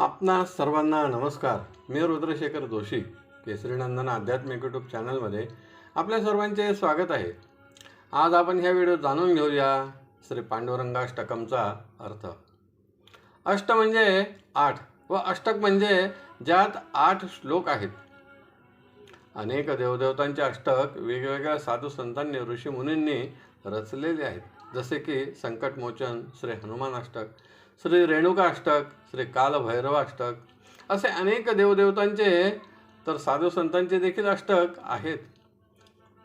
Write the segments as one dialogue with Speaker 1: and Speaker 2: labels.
Speaker 1: आपणा सर्वांना नमस्कार. मी रुद्रशेखर जोशी केसरीनंदन आध्यात्मिक यूट्यूब चॅनलमध्ये आपल्या सर्वांचे स्वागत आहे. आज आपण ह्या व्हिडिओ जाणून घेऊया श्री पांडुरंगाष्टकमचा अर्थ. अष्ट म्हणजे आठ व अष्टक म्हणजे ज्यात आठ श्लोक आहेत. अनेक देवदेवतांचे अष्टक वेगवेगळ्या साधू संतांनी ऋषी मुनींनी रचलेले आहेत. जसे की संकटमोचन श्री हनुमान अष्टक श्री रेणुका अष्टक श्री कालभैरव अष्टक असे अनेक देवदेवतांचे तर साधू संतांचे देखील अष्टक आहेत.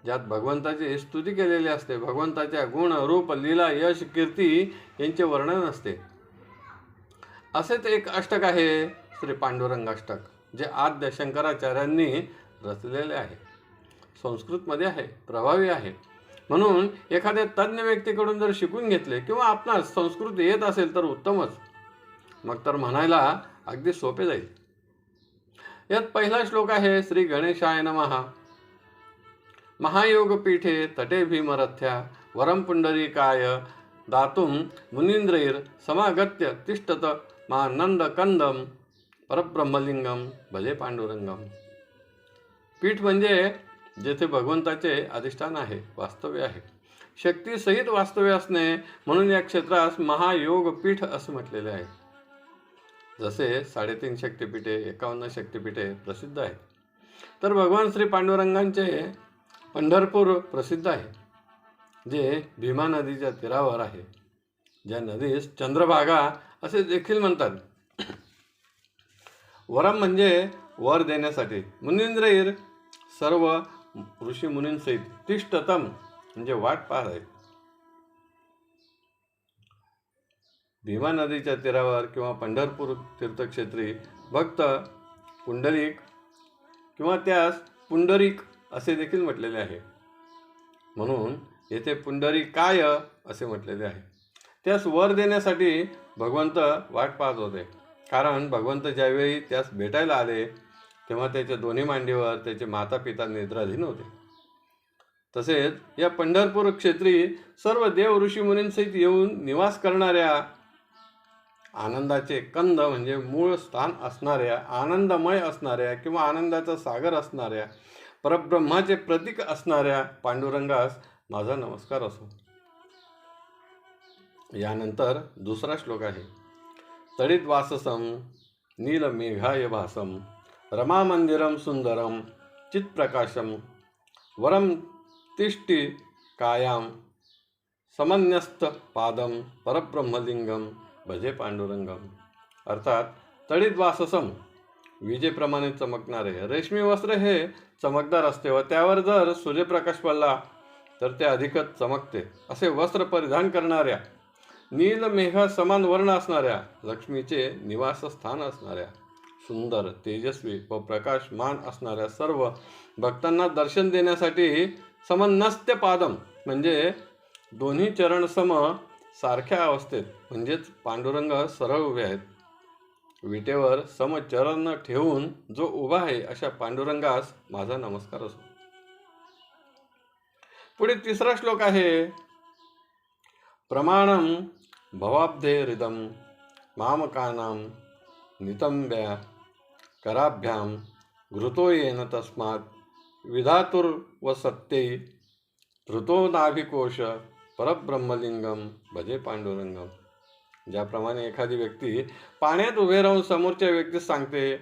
Speaker 1: ज्यात भगवंताची स्तुती केलेली असते. भगवंताच्या गुण रूप लीला यश कीर्ती यांचे वर्णन असते. असेच एक अष्टक आहे श्री पांडुरंग अष्टक जे आद्य शंकराचार्यांनी रचलेले आहे. संस्कृतमध्ये आहे प्रभावी आहे. म्हणून एखाद्या तज्ज्ञ व्यक्तीकडून जर शिकून घेतले किंवा आपणास संस्कृत येत असेल तर उत्तमच. मग तर म्हणायला अगदी सोपे जाईल. यात पहिला श्लोक आहे श्री गणेशाय नमहा महायोगपीठे तटे भीमरथ्या वरम पुंडरीकाय दातुम मुनींद्रैर समागत्य तिष्ठत मानंद कंदम परब्रह्मलिंगम भले पांडुरंगम पीठ म्हणजे जेथे भगवंताचे अधिष्ठान आहे वास्तव्य आहे. शक्तीसहित वास्तव्य असणे म्हणून या क्षेत्रास महायोग पीठ असं म्हटलेले आहे. जसे साडेतीन शक्तिपीठे एकावन्न शक्तिपीठे प्रसिद्ध आहेत. तर भगवान श्री पांडुरंगांचे पंढरपूर प्रसिद्ध आहे जे भीमा नदीच्या तीरावर आहे. ज्या नदीस चंद्रभागा असे देखील म्हणतात. वरम म्हणजे वर देण्यासाठी. मुनींद्रईर सर्व ऋषी मुनींसहित तिष्ठतम म्हणजे वाट पाहत आहेत. भीमा नदीच्या तीरावर किंवा पंढरपूर तीर्थक्षेत्री भक्त पुंडलिक किंवा त्यास पुंडरीक असे देखील म्हटलेले आहे. म्हणून येथे पुंडरीकाय असे म्हटलेले आहे. त्यास वर देण्यासाठी भगवंत वाट पाहत होते. कारण भगवंत ज्यावेळी त्यास भेटायला आले तेव्हा त्याच्या दोन्ही मांडीवर त्याचे माता पिता निद्राधीन होते. तसेच या पंढरपूर क्षेत्री सर्व देव ऋषी मुनींसहित येऊन निवास करणाऱ्या आनंदाचे कंद म्हणजे मूळ स्थान असणाऱ्या आनंदमय असणाऱ्या किंवा आनंदाचा सागर असणाऱ्या परब्रह्माचे प्रतीक असणाऱ्या पांडुरंगास माझा नमस्कार असो. यानंतर दुसरा श्लोक आहे. तडित वाससम नीलमेघाय भासम रमामंदिरम सुंदरम चित्प्रकाशम वरम तिष्ठी कायाम समन्यस्त पादम परब्रह्मलिंगम भजे पांडुरंगम अर्थात तडित वाससम विजेप्रमाणे चमकणारे रेशमी वस्त्र हे चमकदार असते व त्यावर जर सूर्यप्रकाश पडला तर ते अधिकच चमकते असे वस्त्र परिधान करणाऱ्या नील मेघा समान वर्ण असणाऱ्या लक्ष्मीचे निवासस्थान असणाऱ्या सुंदर तेजस्वी व प्रकाशमान असणाऱ्या सर्व भक्तांना दर्शन देण्यासाठी समन्नस्त्य पादम म्हणजे दोन्ही चरण सम सारख्या अवस्थेत म्हणजेच पांडुरंग सरळ उभे आहेत. विटेवर समचरण ठेवून जो उभा आहे अशा पांडुरंगास माझा नमस्कार असो. पुढे तिसरा श्लोक आहे प्रमाणम भवाब्धे हृदम मामकानां नितंब्या कराभ्याम घृतो येन व विधातुर्वसत्यै धृतो नाभिकोश परब्रह्मलिंगम भजे पांडुरंगम ज्याप्रमाणे एखादी व्यक्ती पाण्यात उभे राहून समोरच्या व्यक्तीस सांगते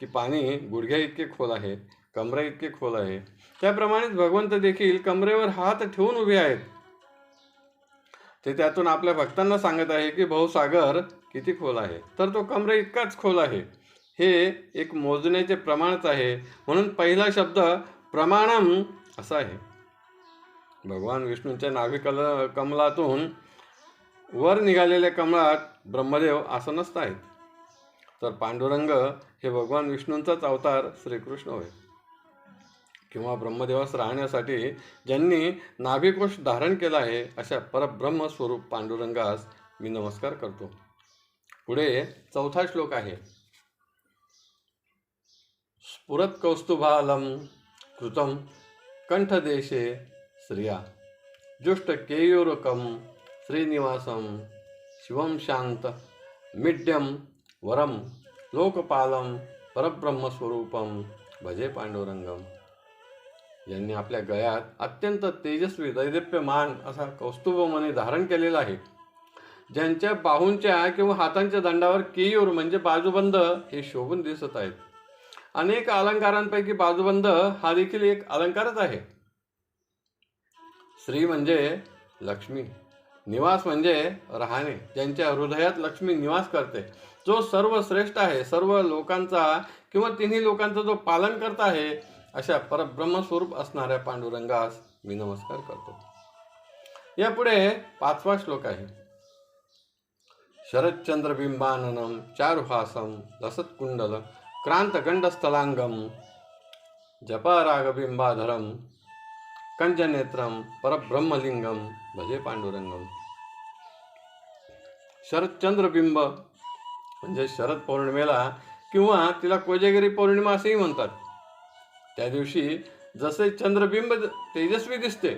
Speaker 1: की पाणी गुडघ्या इतके खोल आहे कमरे इतके खोल आहे. त्याप्रमाणेच भगवंत देखील कमरेवर हात ठेवून उभे आहेत. ते त्यातून आपल्या भक्तांना सांगत आहे की भाऊसागर किती खोल आहे? तर तो कमरे इतकाच खोल आहे. हे एक मोजण्याचे प्रमाणच आहे. म्हणून पहिला शब्द प्रमाणम असा आहे. भगवान विष्णूंच्या नाभी कल कमलातून वर निघालेल्या कमळात ब्रह्मदेव आसनस्थ आहेत. तर पांडुरंग हे भगवान विष्णूंचाच अवतार श्रीकृष्ण होय. किंवा ब्रह्मदेवास राहण्यासाठी ज्यांनी नाभिकोश धारण केला आहे अशा परब्रह्म स्वरूप पांडुरंगास मी नमस्कार करतो. पुढे चौथा श्लोक आहे. स्फुरत कौस्तुभालम कृतम कंठदेशे श्रिया। जुष्ट केयुरकम श्रीनिवासम शिवम शांत मिड्यम वरम लोकपालम परब्रह्मस्वरूपम भजे पांडुरंगम यांनी आपल्या गळ्यात अत्यंत तेजस्वी दैदिप्यमान असा कौस्तुभमने धारण केलेला आहे। ज्यांच्या बाहूंच्या किंवा हातांच्या दंडावर केयूर म्हणजे बाजूबंद हे शोभून दिसत आहेत। अनेक अलंकारांपैकी बाजूबंद हा देखील एक अलंकारच आहे. श्री म्हणजे लक्ष्मी निवास म्हणजे राहणे. ज्यांच्या हृदयात लक्ष्मी निवास करते. जो सर्व श्रेष्ठ आहे सर्व लोकांचा किंवा तिन्ही लोकांचा जो पालन करता आहे अशा परब्रह्मस्वरूप असणाऱ्या पांडुरंगास मी नमस्कार करतो. यापुढे पाचवा श्लोक आहे. शरच्चंद्रबिंबाननम चारुहासम लसत्कुंडल क्रांतगंडस्थलांगम जपारागबिंबाधरम कंजनेत्रम परब्रह्मलिंगम भजे पांडुरंगम शरदचंद्रबिंब म्हणजे शरद पौर्णिमेला किंवा तिला कोजेगिरी पौर्णिमा असेही म्हणतात. त्या दिवशी जसे चंद्रबिंब तेजस्वी दिसते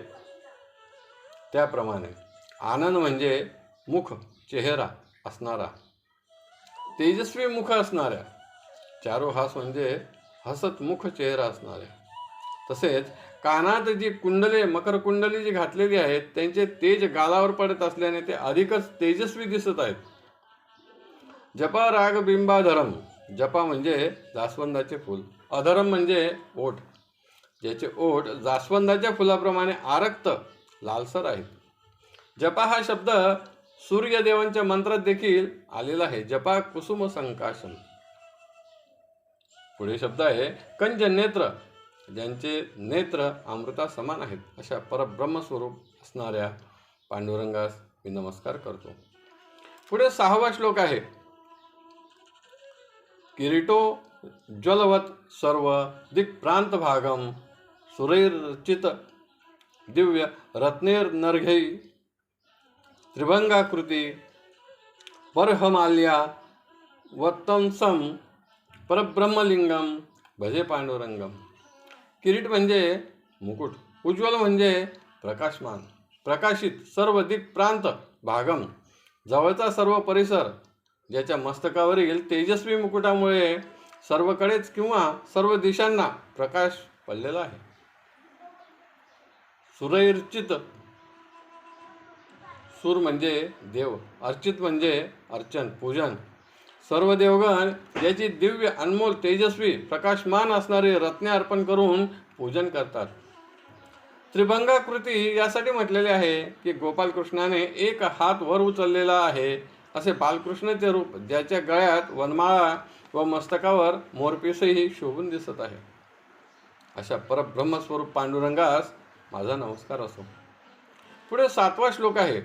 Speaker 1: त्याप्रमाणे आनंद म्हणजे मुख चेहरा असणारा तेजस्वी मुख असणाऱ्या चारोहास म्हणजे हसत मुख चेहरा असणाऱ्या तसेच कानात जी कुंडले मकर कुंडली जी घातलेली आहेत त्यांचे तेज गालावर पडत असल्याने ते अधिकच तेजस्वी दिसत आहेत. जपा राग बिंबाधरम जपा म्हणजे जास्वंदाचे फूल. अधरम म्हणजे ओठ. ज्याचे ओठ जास्वंदाच्या फुलाप्रमाणे आरक्त लालसर आहेत. जपा हा शब्द सूर्यदेवांच्या मंत्रात देखील आलेला आहे. जपा कुसुम संकाशन पुढे शब्द आहे कंज नेत्र. ज्यांचे नेत्र अमृता समान आहेत अशा परब्रह्मस्वरूप असणाऱ्या पांडुरंगास मी नमस्कार करतो. पुढे सहावा श्लोक आहे. किरीटो ज्वलवत सर्व दिक्प्रांत भागम सुरैर्चित दिव्य रत्नेर नर्घै त्रिभंगाकृती परहमाल्या वत्तंसम परब्रह्मलिंगम भजे पांडुरंगम. किरीट म्हणजे मुकुट उज्ज्वल म्हणजे प्रकाशमान प्रकाशित सर्व दिक प्रांत भागम. जवळचा सर्व परिसर ज्याच्या मस्तकावरील तेजस्वी मुकुटामुळे सर्वकडेच किंवा सर्व दिशांना प्रकाश पडलेला आहे. सुरैर्चित सूर म्हणजे देव अर्चित म्हणजे अर्चन पूजन सर्व देवगण याची दिव्य अनमोल तेजस्वी प्रकाशमान असणारे रत्ने अर्पण करून पूजन करतात. त्रिभंगाकृती यासाठी म्हटलेले आहे की गोपालकृष्णाने एक हात वर उचललेला आहे. असे बालकृष्णाचे रूप ज्याच्या गळ्यात वनमाळा व मस्तकावर मोरपिसही शोभून दिसत आहे. अशा परब्रह्मस्वरूप पांडुरंगास माझा नमस्कार असो. पुढे सातवा श्लोक आहे.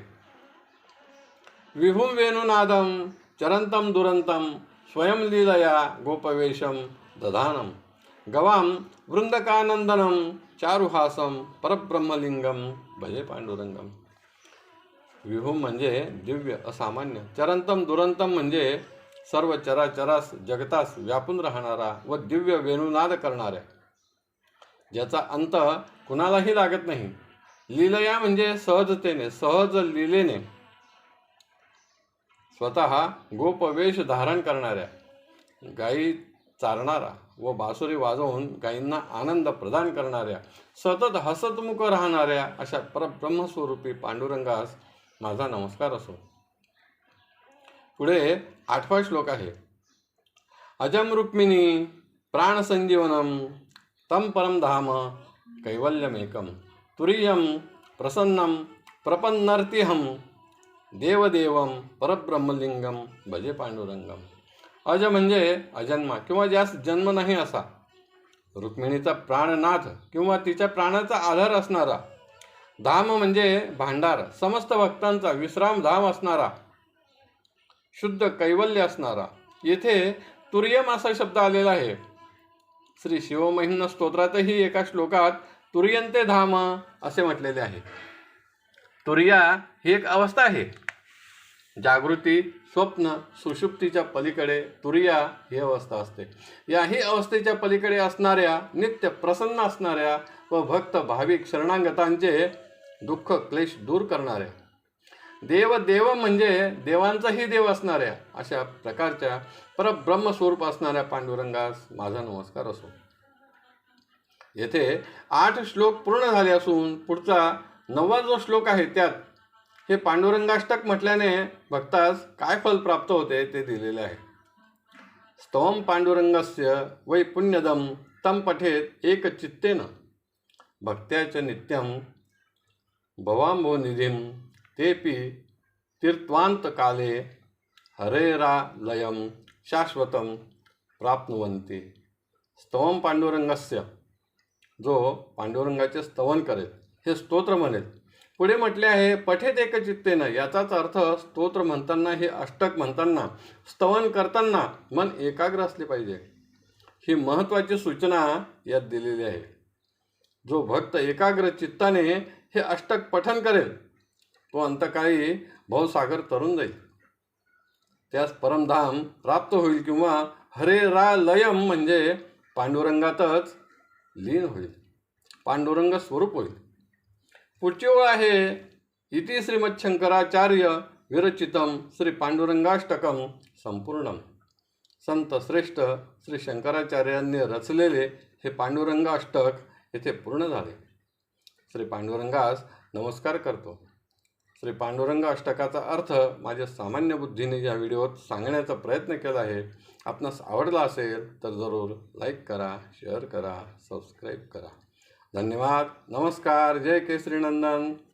Speaker 1: विभुम वेणुनादम चरंतम दुरंतम स्वयं लीलया दधानम दधानं। वृंदकानंदनम चारुहासम चारुहासं परब्रह्मलिंगम भजे पांडुरंगम विभूम म्हणजे दिव्य असामान्य। चरंतम दुरंतम म्हणजे सर्व चराचरास जगतास व्यापून राहणारा व दिव्य वेणुनाद करणाऱ्या। ज्याचा अंत कुणालाही लागत नाही। लीलया म्हणजे सहजतेने सहज लीलेने। स्वतः गोपवेश धारण करणाऱ्या गायी चारणारा व बासुरी वाजवून गायींना आनंद प्रदान करणाऱ्या सतत हसतमुख राहणाऱ्या अशा परब्रह्मस्वरूपी पांडुरंगास माझा नमस्कार असो. पुढे आठवा श्लोक आहे. अजम रुक्मिणी प्राणसंजीवनम तम परम धाम कैवल्यमेकम तुरीयम प्रसन्नम प्रपन्नर्तिहम देवदेवम परब्रह्मलिंगम भजे पांडुरंगम अज म्हणजे अजन्मा किंवा ज्यास जन्म नाही असा. रुक्मिणीचा प्राणनाथ किंवा तिच्या प्राणाचा आधार असणारा. धाम म्हणजे भांडार समस्त भक्तांचा विश्राम धाम असणारा. शुद्ध कैवल्य असणारा. येथे तुर्यम असा शब्द आलेला आहे. श्री शिवमहिम्न स्तोत्रातही एका श्लोकात तुर्यंते धाम असे म्हटलेले आहे. तुर्या ही एक अवस्था आहे. जागृती स्वप्न सुषुप्तीच्या पलीकडे तुर्या ही अवस्था असते. याही अवस्थेच्या पलीकडे असणाऱ्या नित्य प्रसन्न असणाऱ्या व भक्त भाविक शरणागतांचे दुःख क्लेश दूर करणाऱ्या. देव देव म्हणजे देवांचाही देव असणाऱ्या अशा प्रकारच्या परब्रह्म स्वरूप असणाऱ्या पांडुरंगास माझा नमस्कार असो. येथे आठ श्लोक पूर्ण झाले असून पुढचा नववा जो श्लोक आहे त्यात हे पांडुरंगाष्टक म्हटल्याने भक्तास काय फल प्राप्त होते ते दिलेले आहे. स्तवम पांडुरंगस्य वै पुण्यदम तम पठेत एक चित्तेन भक्त्याच नित्यम भवांबो निधिम तेपि तीर्थवांतकाले हरेरा लयम शाश्वतम प्राप्नुवन्ति। स्तवम पांडुरंगस्य जो पांडुरंगाचे स्तवन करेल। हे स्तोत्र म्हणेल. पुढे म्हटले आहे पठेत एकचित्तेनं याचाच अर्थ स्तोत्र म्हणताना हे अष्टक म्हणताना स्तवन करताना मन एकाग्र असले पाहिजे. ही महत्त्वाची सूचना यात दिलेली आहे. जो भक्त एकाग्र चित्ताने हे अष्टक पठन करेल तो अंतकाळी भवसागर तरून जाईल. त्यास परमधाम प्राप्त होईल किंवा हरे रा लयम म्हणजे पांडुरंगातच लीन होईल. पांडुरंग स्वरूप होईल. पुढची ओळ आहे इति श्रीमच्छंकराचार्य विरचितम श्री पांडुरंगाष्टकम संपूर्णम. संत श्रेष्ठ श्री शंकराचार्यांनी रचलेले हे पांडुरंगाष्टक येथे पूर्ण झाले. श्री पांडुरंगास नमस्कार करतो. श्री पांडुरंग अष्टकाचा अर्थ माझ्या सामान्य बुद्धीने या व्हिडिओत सांगण्याचा प्रयत्न केला आहे. आपणास आवडला असेल तर जरूर लाईक करा शेअर करा सबस्क्राईब करा. धन्यवाद. नमस्कार. जय केसरी नंदन.